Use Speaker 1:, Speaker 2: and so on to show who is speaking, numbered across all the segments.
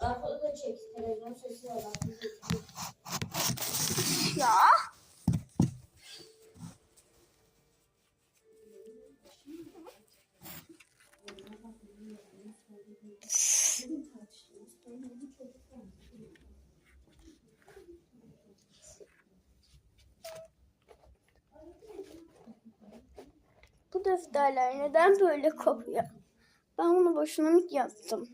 Speaker 1: Arkada da çek.
Speaker 2: Ya. Bu defterler neden böyle kopuyor? Ben bunu boşuna mı yaptım?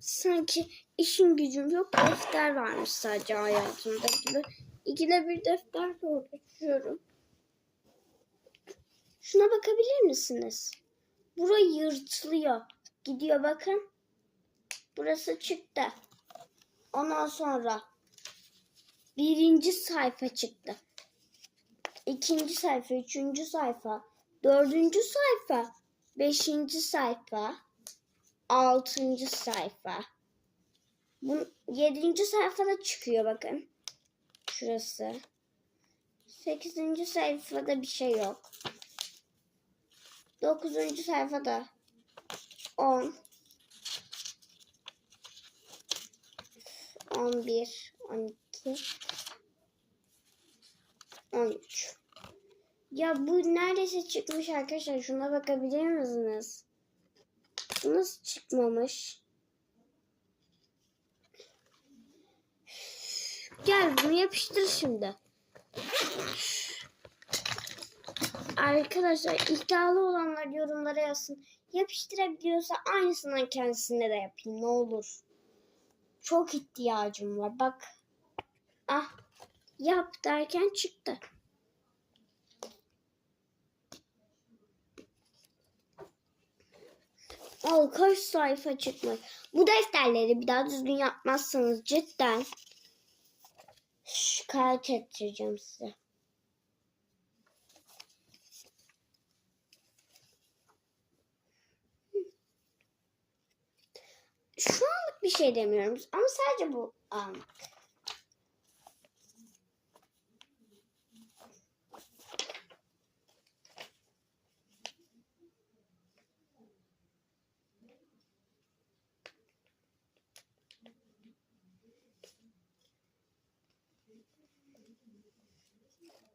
Speaker 2: Sanki işim gücüm yok defter varmış sadece hayatımda gibi. İkide bir defterle uğraşıyorum. Şuna bakabilir misiniz? Bura yırtılıyor. Gidiyor bakın. Burası çıktı. Ondan sonra birinci sayfa çıktı. İkinci sayfa, üçüncü sayfa, dördüncü sayfa, beşinci sayfa, altıncı sayfa. Bu yedinci sayfada çıkıyor bakın. Şurası. Sekizinci sayfada bir şey yok. Dokuzuncu sayfada on. On bir, on iki, on üç. Ya bu neredeyse çıkmış arkadaşlar. Şuna bakabilir misiniz? Nasıl çıkmamış? Gel bunu yapıştır şimdi. Arkadaşlar iddialı olanlar yorumlara yazsın. Yapıştırabiliyorsa aynısından kendisine de yapayım ne olur. Çok ihtiyacım var. Bak. Ah. Yap derken çıktı. Al kaç sayfa çıkmış. Bu defterleri bir daha düzgün yapmazsanız cidden şikayet ettireceğim size. Şu anlık bir şey demiyorum ama sadece bu anlık. Thank you.